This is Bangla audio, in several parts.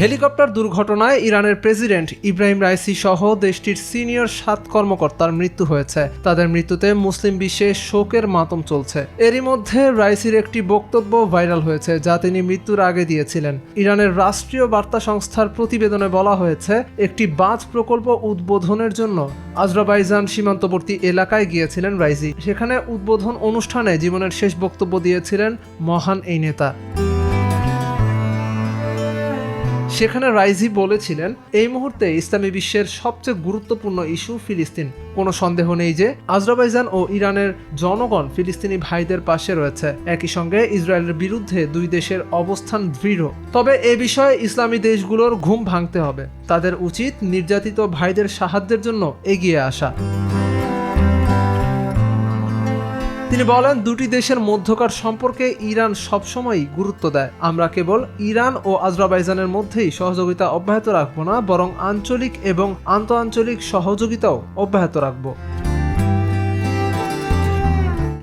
হেলিকপ্টার দুর্ঘটনায় ইরানের প্রেসিডেন্ট ইব্রাহিম রাইসি সহ দেশটির সিনিয়র সাত কর্মকর্তার মৃত্যু হয়েছে। তাদের মৃত্যুতে মুসলিম বিশ্বে শোকের মাতম চলছে। এরই মধ্যে রাইসির একটি বক্তব্য ভাইরাল হয়েছে, যা তিনি মৃত্যুর আগে দিয়েছিলেন। ইরানের রাষ্ট্রীয় বার্তা সংস্থার প্রতিবেদনে বলা হয়েছে, একটি বাঁধ প্রকল্প উদ্বোধনের জন্য আজরাবাইজান সীমান্তবর্তী এলাকায় গিয়েছিলেন রাইসি। সেখানে উদ্বোধন অনুষ্ঠানে জীবনের শেষ বক্তব্য দিয়েছিলেন মহান এই নেতা। সেখানে রাইজি বলেছিলেন, এই মুহূর্তে ইসলামী বিশ্বের সবচেয়ে গুরুত্বপূর্ণ ইস্যু ফিলিস্তিন। কোনো সন্দেহ নেই যে আজরাবাইজান ও ইরানের জনগণ ফিলিস্তিনি ভাইদের পাশে রয়েছে। একই সঙ্গে ইসরায়েলের বিরুদ্ধে দুই দেশের অবস্থান দৃঢ়। তবে এ বিষয়ে ইসলামী দেশগুলোর ঘুম ভাঙতে হবে। তাদের উচিত নির্যাতিত ভাইদের সাহায্যের জন্য এগিয়ে আসা। তিনি বলেন, দুটি দেশের মধ্যকার সম্পর্কে ইরান সবসময়ই গুরুত্ব দেয়। আমরা কেবল ইরান ও আজরাবাইজানের মধ্যেই সহযোগিতা অব্যাহত রাখব না, বরং আঞ্চলিক এবং আন্তঃআঞ্চলিক সহযোগিতাও অব্যাহত রাখব।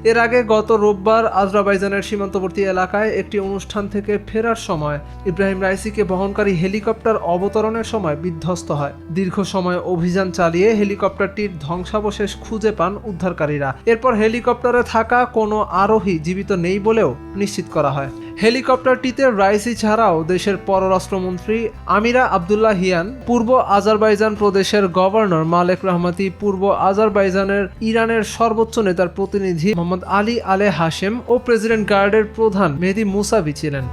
এর আগে গত রোববার আজরাবাইজানের সীমান্তবর্তী এলাকায় একটি অনুষ্ঠান থেকে ফেরার সময় ইব্রাহিম রাইসিকে বহনকারী হেলিকপ্টার অবতরণের সময় বিধ্বস্ত হয়। দীর্ঘ সময় অভিযান চালিয়ে হেলিকপ্টারটির ধ্বংসাবশেষ খুঁজে পান উদ্ধারকারীরা। এরপর হেলিকপ্টারে থাকা কোনো আরোহী জীবিত নেই বলেও নিশ্চিত করা হয়। হেলিকপ্টারটিতে রাইসি ছাড়াও দেশের পররাষ্ট্রমন্ত্রী আমিরা আবদুল্লাহ হিয়ান, পূর্ব আজারবাইজান প্রদেশের গভর্নর মালেক রহমাতি, পূর্ব আজারবাইজানের ইরানের সর্বোচ্চ নেতার প্রতিনিধি মোহাম্মদ আলী আলে হাশেম ও প্রেসিডেন্ট গার্ডের প্রধান মেহেদি মুসাভি ছিলেন।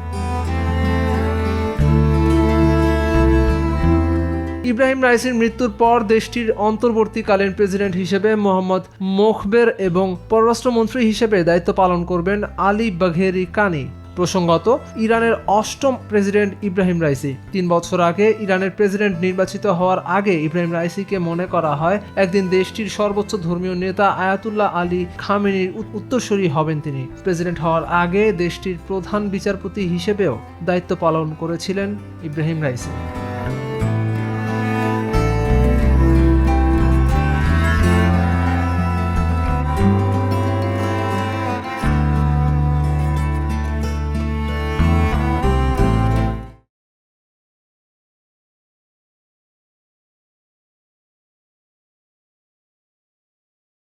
ইব্রাহিম রাইসির মৃত্যুর পর দেশটির অন্তর্বর্তীকালীন প্রেসিডেন্ট হিসেবে মোহাম্মদ মোখবের এবং পররাষ্ট্রমন্ত্রী হিসেবে দায়িত্ব পালন করবেন আলী বাঘেরি কানি। প্রসঙ্গত, ইরানের অষ্টম প্রেসিডেন্ট ইব্রাহিম রাইসি। তিন বছর আগে ইরানের প্রেসিডেন্ট নির্বাচিত হওয়ার আগে ইব্রাহিম রাইসিকে মনে করা হয়, একদিন দেশটির সর্বোচ্চ ধর্মীয় নেতা আয়াতুল্লাহ আলী খামেনির উত্তরসরি হবেন তিনি। প্রেসিডেন্ট হওয়ার আগে দেশটির প্রধান বিচারপতি হিসেবেও দায়িত্ব পালন করেছিলেন ইব্রাহিম রাইসি।